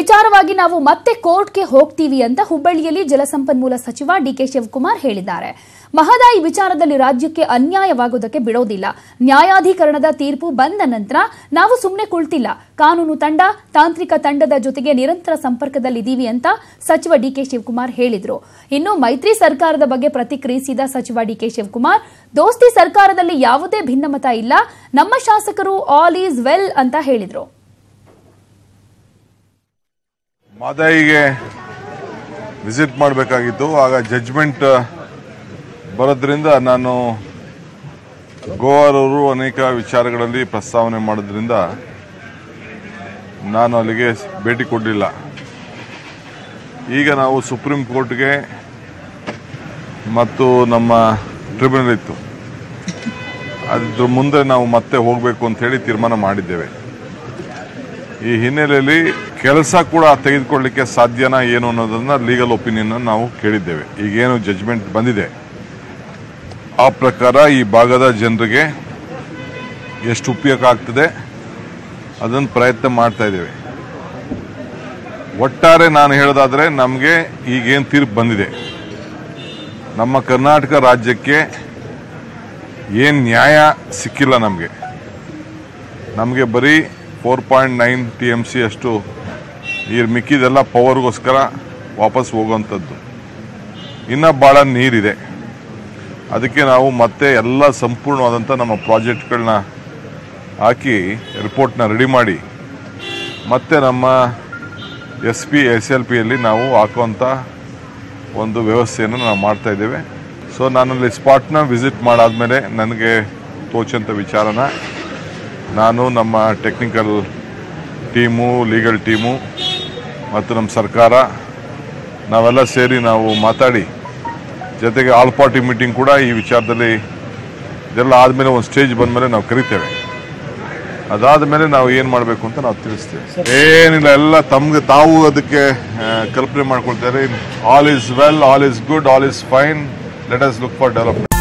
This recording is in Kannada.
ವಿಚಾರವಾಗಿ ನಾವು ಮತ್ತೆ ಕೋರ್ಟ್ಗೆ ಹೋಗ್ತೀವಿ ಅಂತ ಹುಬ್ಬಳ್ಳಿಯಲ್ಲಿ ಜಲಸಂಪನ್ಮೂಲ ಸಚಿವ ಡಿಕೆ ಶಿವಕುಮಾರ್ ಹೇಳಿದ್ದಾರೆ. ಮಹದಾಯಿ ವಿಚಾರದಲ್ಲಿ ರಾಜ್ಯಕ್ಕೆ ಅನ್ಯಾಯವಾಗುವುದಕ್ಕೆ ಬಿಡೋದಿಲ್ಲ. ನ್ಯಾಯಾಧೀಕರಣದ ತೀರ್ಪು ಬಂದ ನಂತರ ನಾವು ಸುಮ್ಮನೆ ಕುಳಿತಿಲ್ಲ. ಕಾನೂನು ತಂಡ, ತಾಂತ್ರಿಕ ತಂಡದ ಜೊತೆಗೆ ನಿರಂತರ ಸಂಪರ್ಕದಲ್ಲಿದ್ದೀವಿ ಅಂತ ಸಚಿವ ಡಿಕೆ ಶಿವಕುಮಾರ್ ಹೇಳಿದರು. ಇನ್ನು ಮೈತ್ರಿ ಸರ್ಕಾರದ ಬಗ್ಗೆ ಪ್ರತಿಕ್ರಿಯಿಸಿದ ಸಚಿವ ಡಿಕೆ ಶಿವಕುಮಾರ್, ದೋಸ್ತಿ ಸರ್ಕಾರದಲ್ಲಿ ಯಾವುದೇ ಭಿನ್ನಮತ ಇಲ್ಲ, ನಮ್ಮ ಶಾಸಕರು ಆಲ್ ಈಸ್ ವೆಲ್ ಅಂತ ಹೇಳಿದ್ರು. ಮಾದಾಯಿಗೆ ವಿಸಿಟ್ ಮಾಡಬೇಕಾಗಿತ್ತು, ಆಗ ಜಡ್ಜ್ಮೆಂಟ್ ಬರೋದ್ರಿಂದ ನಾನು ಗೋವಾರವರು ಅನೇಕ ವಿಚಾರಗಳಲ್ಲಿ ಪ್ರಸ್ತಾವನೆ ಮಾಡೋದ್ರಿಂದ ನಾನು ಅಲ್ಲಿಗೆ ಭೇಟಿ ಕೊಡಲಿಲ್ಲ. ಈಗ ನಾವು ಸುಪ್ರೀಂ ಕೋರ್ಟ್ಗೆ ಮತ್ತು ನಮ್ಮ ಟ್ರಿಬ್ಯುನಲ್ ಇತ್ತು. ಅದ್ರ ಮುಂದೆ ನಾವು ಮತ್ತೆ ಹೋಗಬೇಕು ಅಂತ ಹೇಳಿ ತೀರ್ಮಾನ ಮಾಡಿದ್ದೇವೆ. ಈ ಹಿನ್ನೆಲೆಯಲ್ಲಿ ಕೆಲಸ ಕೂಡ ತೆಗೆದುಕೊಳ್ಳಲಿಕ್ಕೆ ಸಾಧ್ಯನಾ ಏನು ಅನ್ನೋದನ್ನ ಲೀಗಲ್ ಒಪಿನಿಯನ್ ನಾವು ಕೇಳಿದ್ದೇವೆ. ಈಗೇನು ಜಜ್ಮೆಂಟ್ ಬಂದಿದೆ. ಆ ಪ್ರಕಾರ ಈ ಭಾಗದ ಜನರಿಗೆ ಎಷ್ಟು ಉಪಯೋಗ ಆಗ್ತದೆ ಅದನ್ನು ಪ್ರಯತ್ನ ಮಾಡ್ತಾ ಇದ್ದೇವೆ. ಒಟ್ಟಾರೆ ನಾನು ಹೇಳೋದಾದರೆ ನಮಗೆ ಈಗೇನು ತೀರ್ಪು ಬಂದಿದೆ. ನಮ್ಮ ಕರ್ನಾಟಕ ರಾಜ್ಯಕ್ಕೆ ಏನು ನ್ಯಾಯ ಸಿಕ್ಕಿಲ್ಲ ನಮಗೆ. ನಮಗೆ ಬರೀ four point nine T M C ಅಷ್ಟು ನೀರು ಮಿಕ್ಕಿದೆಲ್ಲ ಪವರ್ಗೋಸ್ಕರ ವಾಪಸ್ ಹೋಗೋವಂಥದ್ದು. ಇನ್ನು ಭಾಳ ನೀರಿದೆ. ಅದಕ್ಕೆ ನಾವು ಮತ್ತೆ ಎಲ್ಲ ಸಂಪೂರ್ಣವಾದಂಥ ನಮ್ಮ ಪ್ರಾಜೆಕ್ಟ್ಗಳನ್ನ ಹಾಕಿ ರಿಪೋರ್ಟ್ನ ರೆಡಿ ಮಾಡಿ, ಮತ್ತೆ ನಮ್ಮ ಎಸ್ ಪಿ ಎಸ್ ಎಲ್ ಪಿಯಲ್ಲಿ ನಾವು ಹಾಕುವಂಥ ಒಂದು ವ್ಯವಸ್ಥೆಯನ್ನು ನಾವು ಮಾಡ್ತಾ ಇದ್ದೇವೆ. ಸೊ, ನಾನಲ್ಲಿ ಸ್ಪಾಟ್ನ ವಿಸಿಟ್ ಮಾಡಾದಮೇಲೆ ನನಗೆ ತೋಚಂಥ ವಿಚಾರನ, ನಾನು ನಮ್ಮ ಟೆಕ್ನಿಕಲ್ ಟೀಮು, ಲೀಗಲ್ ಟೀಮು ಮತ್ತು ನಮ್ಮ ಸರ್ಕಾರ ನಾವೆಲ್ಲ ಸೇರಿ ನಾವು ಮಾತಾಡಿ ಜೊತೆಗೆ ಆಲ್ ಪಾರ್ಟಿ ಮೀಟಿಂಗ್ ಕೂಡ ಈ ವಿಚಾರದಲ್ಲಿ ಇದೆಲ್ಲ ಆದಮೇಲೆ ಒಂದು ಸ್ಟೇಜ್ ಬಂದಮೇಲೆ ನಾವು ಕರಿತೇವೆ. ಅದಾದ ಮೇಲೆ ನಾವು ಏನು ಮಾಡಬೇಕು ಅಂತ ನಾವು ತಿಳಿಸ್ತೇವೆ. ಏನಿಲ್ಲ ಎಲ್ಲ ತಮಗೆ ತಾವು ಅದಕ್ಕೆ ಕಲ್ಪನೆ ಮಾಡ್ಕೊಳ್ತಾರೆ. All is well all is good all is fine let us look for development